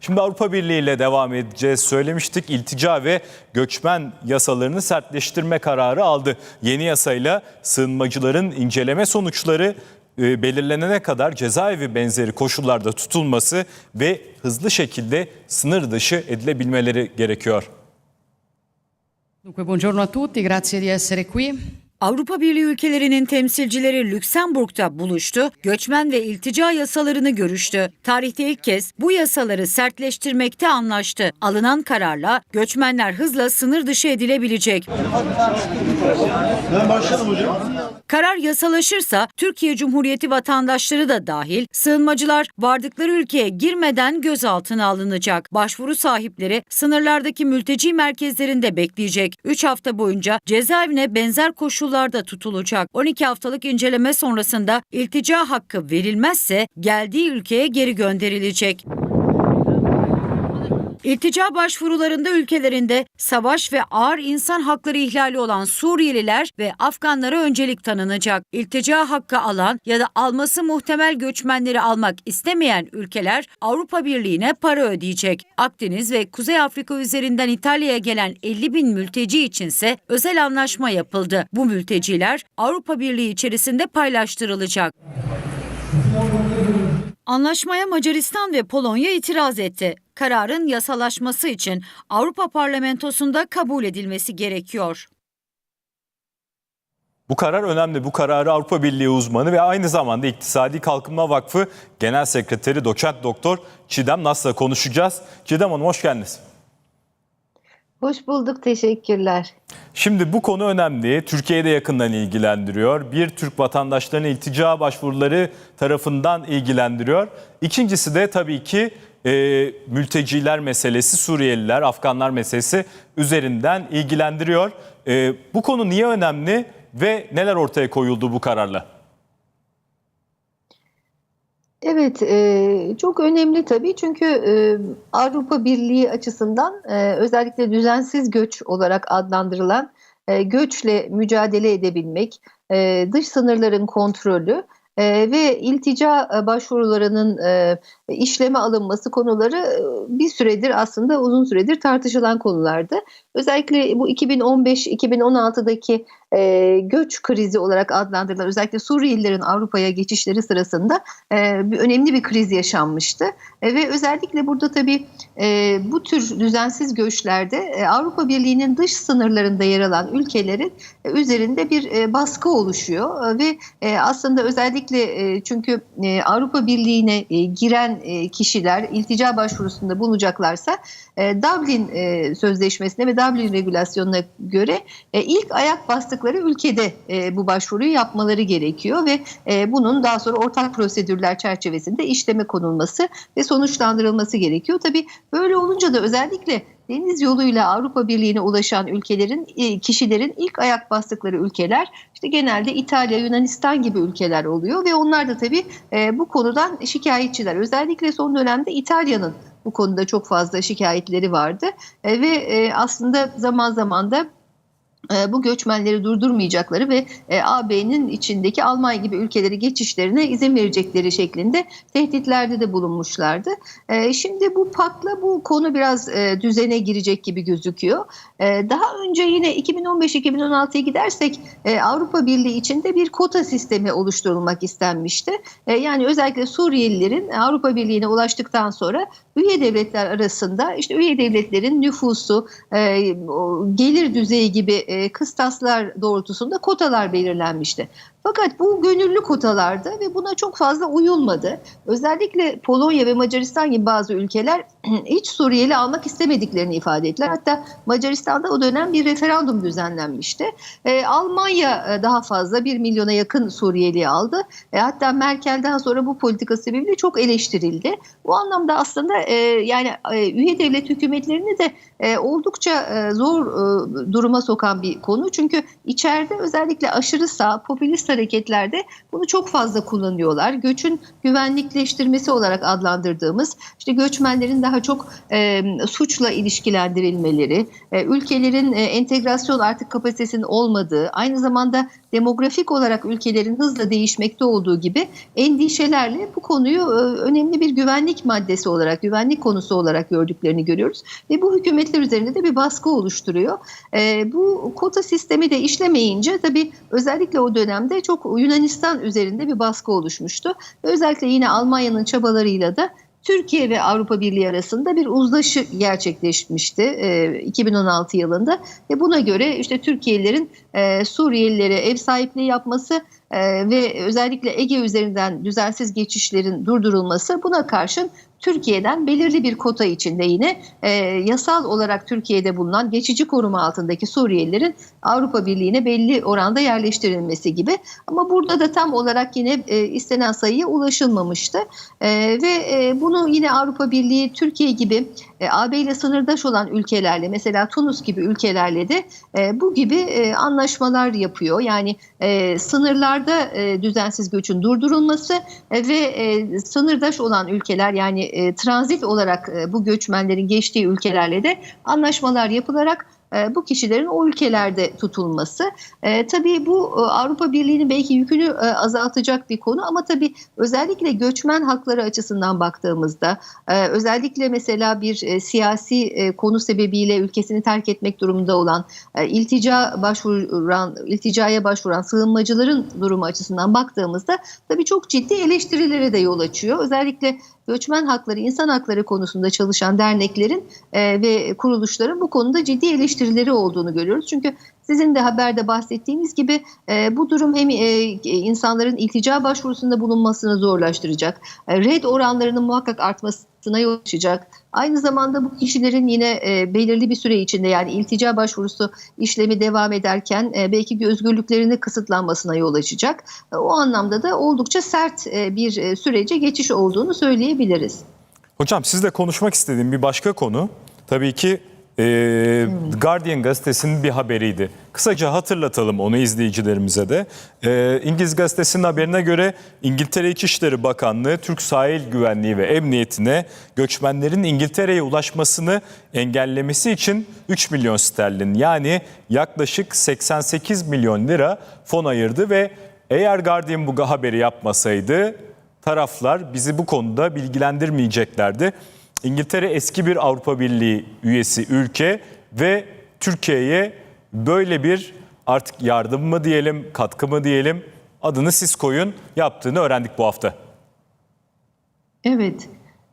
Şimdi Avrupa Birliği ile devam edeceğiz. Söylemiştik iltica ve göçmen yasalarını sertleştirme kararı aldı. Yeni yasayla sığınmacıların inceleme sonuçları e, belirlenene kadar cezaevi benzeri koşullarda tutulması ve hızlı şekilde sınır dışı edilebilmeleri gerekiyor. Dunque, buongiorno a tutti, grazie di essere qui. Avrupa Birliği ülkelerinin temsilcileri Lüksemburg'da buluştu, göçmen ve iltica yasalarını görüştü. Tarihte ilk kez bu yasaları sertleştirmekte anlaştı. Alınan kararla göçmenler hızla sınır dışı edilebilecek. Karar yasalaşırsa Türkiye Cumhuriyeti vatandaşları da dahil sığınmacılar vardıkları ülkeye girmeden gözaltına alınacak. Başvuru sahipleri sınırlardaki mülteci merkezlerinde bekleyecek. 3 hafta boyunca cezaevine benzer koşullarda tutulacak. 12 haftalık inceleme sonrasında iltica hakkı verilmezse geldiği ülkeye geri gönderilecek. İltica başvurularında ülkelerinde savaş ve ağır insan hakları ihlali olan Suriyeliler ve Afganlara öncelik tanınacak. İltica hakkı alan ya da alması muhtemel göçmenleri almak istemeyen ülkeler Avrupa Birliği'ne para ödeyecek. Akdeniz ve Kuzey Afrika üzerinden İtalya'ya gelen 50 bin mülteci içinse özel anlaşma yapıldı. Bu mülteciler Avrupa Birliği içerisinde paylaştırılacak. Anlaşmaya Macaristan ve Polonya itiraz etti. Kararın yasalaşması için Avrupa Parlamentosu'nda kabul edilmesi gerekiyor. Bu karar önemli. Bu kararı Avrupa Birliği uzmanı ve aynı zamanda İktisadi Kalkınma Vakfı Genel Sekreteri Doçent Doktor Çiğdem Nas'la konuşacağız. Çiğdem Hanım hoş geldiniz. Hoş bulduk, teşekkürler. Şimdi bu konu önemli. Türkiye'de yakından ilgilendiriyor. Bir, Türk vatandaşlarının iltica başvuruları tarafından ilgilendiriyor. İkincisi de tabii ki e, mülteciler meselesi, Suriyeliler, Afganlar meselesi üzerinden ilgilendiriyor. E, bu konu niye önemli ve neler ortaya koyuldu bu kararla? Evet, e, çok önemli tabii çünkü e, Avrupa Birliği açısından e, özellikle düzensiz göç olarak adlandırılan e, göçle mücadele edebilmek, e, dış sınırların kontrolü e, ve iltica e, başvurularının e, işleme alınması konuları e, bir süredir aslında uzun süredir tartışılan konulardı. Özellikle bu 2015-2016'daki e, göç krizi olarak adlandırılan özellikle Suriyelilerin Avrupa'ya geçişleri sırasında e, bir önemli bir kriz yaşanmıştı. E, ve özellikle burada tabii e, bu tür düzensiz göçlerde e, Avrupa Birliği'nin dış sınırlarında yer alan ülkelerin e, üzerinde bir e, baskı oluşuyor E, ve e, aslında özellikle e, çünkü e, Avrupa Birliği'ne e, giren e, kişiler iltica başvurusunda bulunacaklarsa e, Dublin e, Sözleşmesi'ne ve Dublin Regülasyonu'na göre e, ilk ayak bastıkları ülkede e, bu başvuruyu yapmaları gerekiyor ve e, bunun daha sonra ortak prosedürler çerçevesinde işleme konulması ve sonuçlandırılması gerekiyor. Tabii böyle olunca da özellikle deniz yoluyla Avrupa Birliği'ne ulaşan ülkelerin, e, kişilerin ilk ayak bastıkları ülkeler işte genelde İtalya, Yunanistan gibi ülkeler oluyor ve onlar da tabii e, bu konudan şikayetçiler. Özellikle son dönemde İtalya'nın bu konuda çok fazla şikayetleri vardı E, ve aslında zaman zaman da bu göçmenleri durdurmayacakları ve e, AB'nin içindeki Almanya gibi ülkeleri geçişlerine izin verecekleri şeklinde tehditlerde de bulunmuşlardı. E, Şimdi bu pakla bu konu biraz e, düzene girecek gibi gözüküyor. E, Daha önce yine 2015-2016'ya gidersek e, Avrupa Birliği içinde bir kota sistemi oluşturulmak istenmişti. E, Yani özellikle Suriyelilerin Avrupa Birliği'ne ulaştıktan sonra üye devletler arasında işte üye devletlerin nüfusu, e, gelir düzeyi gibi e, kıstaslar doğrultusunda kotalar belirlenmişti. Fakat bu gönüllü kotalardı ve buna çok fazla uyulmadı. Özellikle Polonya ve Macaristan gibi bazı ülkeler hiç Suriyeli almak istemediklerini ifade ettiler. Hatta Macaristan'da o dönem bir referandum düzenlenmişti. E, Almanya e, daha fazla 1 milyona yakın Suriyeli aldı. E, hatta Merkel daha sonra bu politika sebebiyle çok eleştirildi. Bu anlamda aslında e, yani e, üye devlet hükümetlerini de e, oldukça e, zor e, duruma sokan bir konu. Çünkü içeride özellikle aşırı sağ, popülist hareketlerde bunu çok fazla kullanıyorlar. Göçün güvenlikleştirmesi olarak adlandırdığımız işte göçmenlerin daha çok e, suçla ilişkilendirilmeleri, e, ülkelerin e, entegrasyon artık kapasitesinin olmadığı, aynı zamanda demografik olarak ülkelerin hızla değişmekte olduğu gibi endişelerle bu konuyu e, önemli bir güvenlik maddesi olarak, güvenlik konusu olarak gördüklerini görüyoruz. Ve bu hükümetler üzerinde de bir baskı oluşturuyor. E, bu kota sistemi de işlemeyince tabii özellikle o dönemde çok Yunanistan üzerinde bir baskı oluşmuştu. Özellikle yine Almanya'nın çabalarıyla da Türkiye ve Avrupa Birliği arasında bir uzlaşı gerçekleşmişti e, 2016 yılında ve buna göre işte Türkiye'lilerin e, Suriyelilere ev sahipliği yapması e, ve özellikle Ege üzerinden düzensiz geçişlerin durdurulması buna karşın Türkiye'den belirli bir kota içinde yine e, yasal olarak Türkiye'de bulunan geçici koruma altındaki Suriyelilerin Avrupa Birliği'ne belli oranda yerleştirilmesi gibi. Ama burada da tam olarak yine e, istenen sayıya ulaşılmamıştı. E, ve e, bunu yine Avrupa Birliği Türkiye gibi e, AB ile sınırdaş olan ülkelerle mesela Tunus gibi ülkelerle de e, bu gibi e, anlaşmalar yapıyor. Yani e, sınırlarda e, düzensiz göçün durdurulması e, ve e, sınırdaş olan ülkeler yani e, transit olarak e, bu göçmenlerin geçtiği ülkelerle de anlaşmalar yapılarak bu kişilerin o ülkelerde tutulması. E, tabii bu e, Avrupa Birliği'nin belki yükünü e, azaltacak bir konu ama tabii özellikle göçmen hakları açısından baktığımızda e, özellikle mesela bir e, siyasi e, konu sebebiyle ülkesini terk etmek durumunda olan e, iltica başvuran ilticaya başvuran sığınmacıların durumu açısından baktığımızda tabii çok ciddi eleştirilere de yol açıyor. Özellikle göçmen hakları, insan hakları konusunda çalışan derneklerin e, ve kuruluşların bu konuda ciddi eleştirileri olduğunu görüyoruz. Çünkü sizin de haberde bahsettiğiniz gibi e, bu durum hem e, insanların iltica başvurusunda bulunmasını zorlaştıracak, e, red oranlarının muhakkak artmasına yol. Aynı zamanda bu kişilerin yine e, belirli bir süre içinde yani iltica başvurusu işlemi devam ederken e, belki özgürlüklerinin kısıtlanmasına yol açacak. E, o anlamda da oldukça sert e, bir e, sürece geçiş olduğunu söyleyebiliriz. Hocam sizle konuşmak istediğim bir başka konu tabii ki e, Guardian gazetesinin bir haberiydi. Kısaca hatırlatalım onu izleyicilerimize de. E, İngiliz gazetesinin haberine göre İngiltere İçişleri Bakanlığı Türk Sahil Güvenliği ve Emniyetine göçmenlerin İngiltere'ye ulaşmasını engellemesi için 3 milyon sterlin yani yaklaşık 88 milyon lira fon ayırdı ve eğer Guardian bu haberi yapmasaydı taraflar bizi bu konuda bilgilendirmeyeceklerdi. İngiltere eski bir Avrupa Birliği üyesi ülke ve Türkiye'ye böyle bir artık yardım mı diyelim, katkı mı diyelim adını siz koyun yaptığını öğrendik bu hafta. Evet.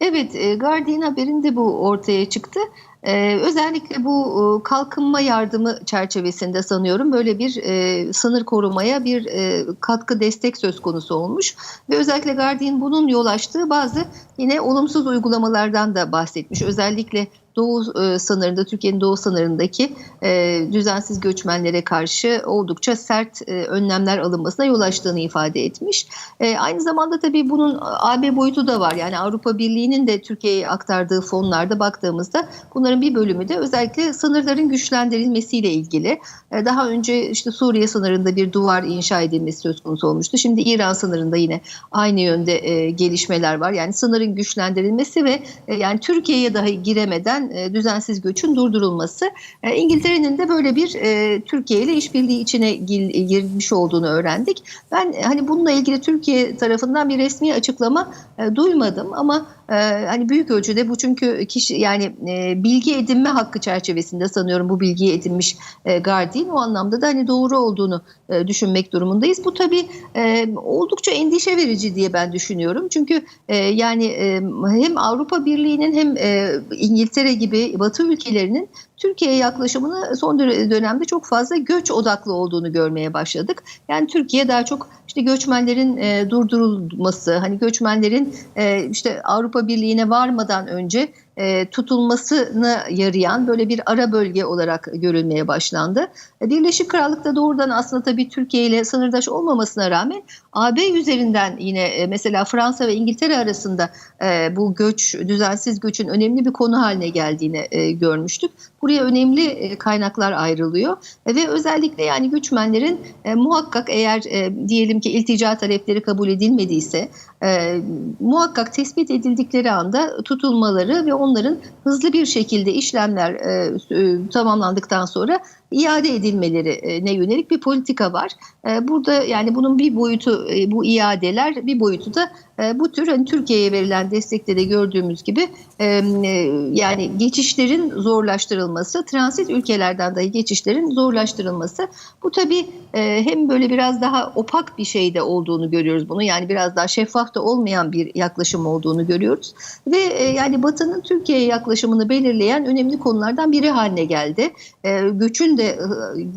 Evet, e, Guardian haberinde bu ortaya çıktı. Ee, özellikle bu e, kalkınma yardımı çerçevesinde sanıyorum böyle bir e, sınır korumaya bir e, katkı destek söz konusu olmuş ve özellikle Guardian bunun yol açtığı bazı yine olumsuz uygulamalardan da bahsetmiş. Özellikle doğu e, sınırında, Türkiye'nin doğu sınırındaki e, düzensiz göçmenlere karşı oldukça sert e, önlemler alınmasına yol açtığını ifade etmiş. Aynı zamanda tabii bunun AB boyutu da var. Yani Avrupa Birliği'nin de Türkiye'ye aktardığı fonlarda baktığımızda bunların bir bölümü de özellikle sınırların güçlendirilmesiyle ilgili. Daha önce işte Suriye sınırında bir duvar inşa edilmesi söz konusu olmuştu. Şimdi İran sınırında yine aynı yönde gelişmeler var. Yani sınırın güçlendirilmesi ve yani Türkiye'ye dahi giremeden e, düzensiz göçün durdurulması. E, İngiltere'nin de böyle bir e, Türkiye ile işbirliği içine gir, girmiş olduğunu öğrendik. Ben e, hani bununla ilgili Türkiye tarafından bir resmi açıklama duymadım ama e, hani büyük ölçüde bu çünkü kişi yani e, bilgi edinme hakkı çerçevesinde sanıyorum bu bilgiyi edinmiş e, Guardian o anlamda da hani doğru olduğunu e, düşünmek durumundayız. Bu tabii e, oldukça endişe verici diye ben düşünüyorum. Çünkü e, yani e, hem Avrupa Birliği'nin hem e, İngiltere gibi Batı ülkelerinin Türkiye'ye yaklaşımını son dönemde çok fazla göç odaklı olduğunu görmeye başladık. Yani Türkiye daha çok işte göçmenlerin e, durdurulması, hani göçmenlerin e, işte Avrupa Birliği'ne varmadan önce tutulmasına yarayan böyle bir ara bölge olarak görülmeye başlandı. E, Birleşik Krallık'ta doğrudan aslında tabii Türkiye ile sınırdaş olmamasına rağmen AB üzerinden yine e, mesela Fransa ve İngiltere arasında e, bu göç, düzensiz göçün önemli bir konu haline geldiğini e, görmüştük. Buraya önemli e, kaynaklar ayrılıyor E, ve özellikle yani göçmenlerin e, muhakkak eğer e, diyelim ki iltica talepleri kabul edilmediyse e, muhakkak tespit edildikleri anda tutulmaları ve onların hızlı bir şekilde işlemler e, e, tamamlandıktan sonra iade edilmelerine yönelik bir politika var. E, burada yani bunun bir boyutu e, bu iadeler, bir boyutu da e, bu tür hani Türkiye'ye verilen destekte de gördüğümüz gibi e, e, yani geçişlerin zorlaştırılması, transit ülkelerden dahi geçişlerin zorlaştırılması. Bu tabii e, hem böyle biraz daha opak bir şeyde olduğunu görüyoruz bunu. Yani biraz daha şeffaf da olmayan bir yaklaşım olduğunu görüyoruz. Ve e, yani Batı'nın Türkiye'ye yaklaşımını belirleyen önemli konulardan biri haline geldi. E, göçün de e,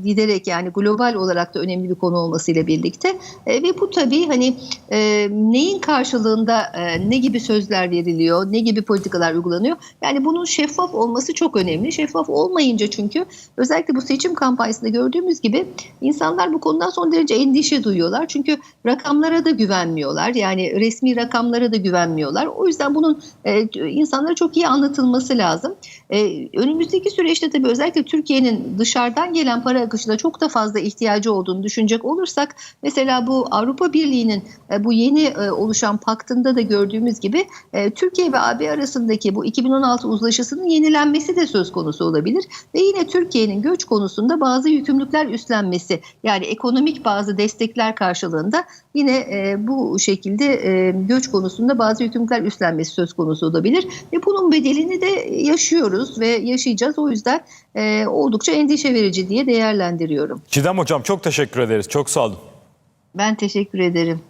giderek yani global olarak da önemli bir konu olmasıyla birlikte E, ve bu tabii hani e, neyin karşılığında e, ne gibi sözler veriliyor, ne gibi politikalar uygulanıyor. Yani bunun şeffaf olması çok önemli. Şeffaf olmayınca çünkü özellikle bu seçim kampanyasında gördüğümüz gibi insanlar bu konudan son derece endişe duyuyorlar. Çünkü rakamlara da güvenmiyorlar. Yani resmi rakamlara da güvenmiyorlar. O yüzden bunun e, insanlara çok iyi anlatılması lazım. E, önümüzdeki süreçte tabii özellikle Türkiye'nin dışarıdan gelen para akışına çok da fazla ihtiyacı olduğunu düşünecek olursak mesela bu Avrupa Birliği'nin e, bu yeni e, oluşan paktında da gördüğümüz gibi e, Türkiye ve AB arasındaki bu 2016 uzlaşısının yenilenmesi de söz konusu olabilir ve yine Türkiye'nin göç konusunda bazı yükümlülükler üstlenmesi yani ekonomik bazı destekler karşılığında yine bu şekilde göç konusunda bazı yükümlülükler üstlenmesi söz konusu olabilir ve bunun bedelini de yaşıyoruz ve yaşayacağız. O yüzden e, oldukça endişe verici diye değerlendiriyorum. Çiğdem Hocam çok teşekkür ederiz. Çok sağ olun. Ben teşekkür ederim.